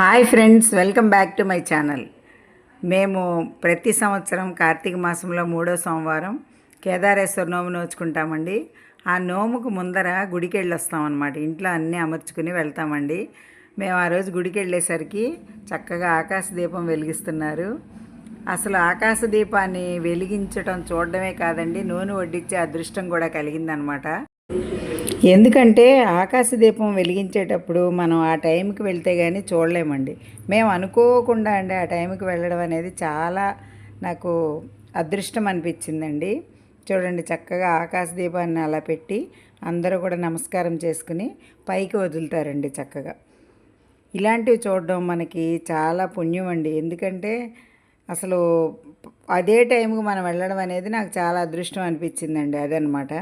Hi friends welcome back to my channel. మేము ప్రతి సంవత్సరం కార్తీక మాసంలో మూడో సోమవారం కేదారేశ్వర నోము నోచుకుంటామండి. ఆ నోముకు ముందర గుడికి వెళ్ళి వస్తామన్నమాట ఇంట్లో అన్నీ అమర్చుకుని వెళ్తామండి. మేము ఆ రోజు గుడికి వెళ్ళేసరికి చక్కగా ఆకాశ దీపం వెలిగిస్తున్నారు. అసలు ఆకాశ దీపాన్ని వెలిగించడం చూడడమే కాదండి నూనె వడ్డించే అదృష్టం కూడా కలిగిందనమాట ఎందుకంటే ఆకాశ దీపం వెలిగించేటప్పుడు మనం ఆ టైంకి వెళ్తే కానీ చూడలేమండి. మేము అనుకోకుండా అండి ఆ టైంకి వెళ్ళడం అనేది చాలా నాకు అదృష్టం అనిపించిందండి. చూడండి చక్కగా ఆకాశ దీపాన్ని అలా పెట్టి అందరూ కూడా నమస్కారం చేసుకుని పైకి వదులుతారండి చక్కగా. ఇలాంటివి చూడడం మనకి చాలా పుణ్యం అండి ఎందుకంటే అసలు అదే టైంకి మనం వెళ్ళడం అనేది నాకు చాలా అదృష్టం అనిపించిందండి అదనమాట.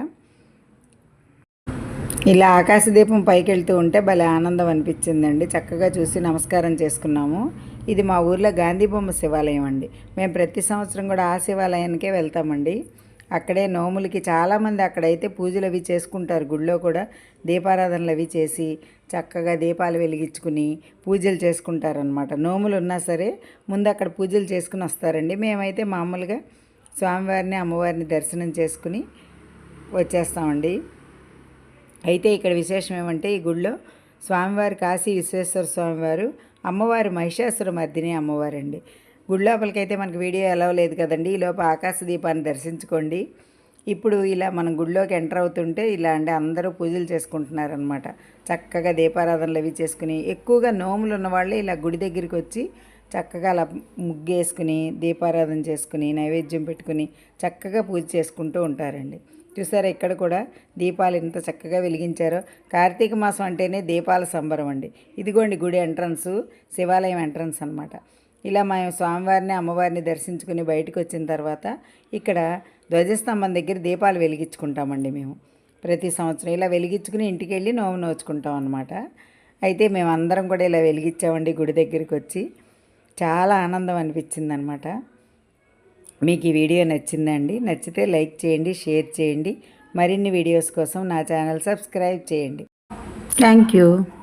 ఇలా ఆకాశదీపం పైకి వెళ్తూ ఉంటే భలే ఆనందం అనిపించిందండి. చక్కగా చూసి నమస్కారం చేసుకున్నాము. ఇది మా ఊర్లో గాంధీ బొమ్మ శివాలయం అండి. మేము ప్రతి సంవత్సరం కూడా ఆ శివాలయానికే వెళ్తామండి. అక్కడే నోములకి చాలామంది అక్కడైతే పూజలు అవి చేసుకుంటారు. గుళ్ళో కూడా దీపారాధనలు అవి చేసి చక్కగా దీపాలు వెలిగించుకుని పూజలు చేసుకుంటారనమాట నోములు ఉన్నా సరే ముందు అక్కడ పూజలు చేసుకుని వస్తారండి. మేమైతే మామూలుగా స్వామివారిని అమ్మవారిని దర్శనం చేసుకుని వచ్చేస్తామండి. అయితే ఇక్కడ విశేషం ఏమంటే ఈ గుడిలో స్వామివారి కాశీ విశ్వేశ్వర స్వామివారు అమ్మవారు మహిషాసుర మర్దిని అమ్మవారండి. గుడి లోపలికైతే మనకు వీడియో ఎలా లేదు కదండి. ఈ లోపల ఆకాశ దీపాన్ని దర్శించుకోండి. ఇప్పుడు ఇలా మనం గుడిలోకి ఎంటర్ అవుతుంటే ఇలా అంటే అందరూ పూజలు చేసుకుంటున్నారనమాట చక్కగా దీపారాధనలు అవి చేసుకుని ఎక్కువగా నోములు ఉన్న వాళ్ళే ఇలా గుడి దగ్గరికి వచ్చి చక్కగా అలా ముగ్గేసుకుని దీపారాధన చేసుకుని నైవేద్యం పెట్టుకుని చక్కగా పూజ చేసుకుంటూ ఉంటారండి. చూసారా ఇక్కడ కూడా దీపాలు ఎంత చక్కగా వెలిగించారో. కార్తీక మాసం అంటేనే దీపాల సంబరం అండి. ఇదిగోండి గుడి ఎంట్రన్స్ శివాలయం ఎంట్రన్స్ అనమాట ఇలా మేము స్వామివారిని అమ్మవారిని దర్శించుకుని బయటకు వచ్చిన తర్వాత ఇక్కడ ధ్వజస్తంభం దగ్గర దీపాలు వెలిగించుకుంటామండి మేము. ప్రతి సంవత్సరం ఇలా వెలిగించుకుని ఇంటికి వెళ్ళి నోము నోచుకుంటాం అనమాట అయితే మేము అందరం కూడా ఇలా వెలిగించామండి గుడి దగ్గరికి వచ్చి. చాలా ఆనందం అనిపించింది అనమాట మీకు ఈ వీడియో నచ్చిందండి నచ్చితే లైక్ చేయండి షేర్ చేయండి. మరిన్ని వీడియోస్ కోసం నా ఛానల్ సబ్స్క్రైబ్ చేయండి. Thank you.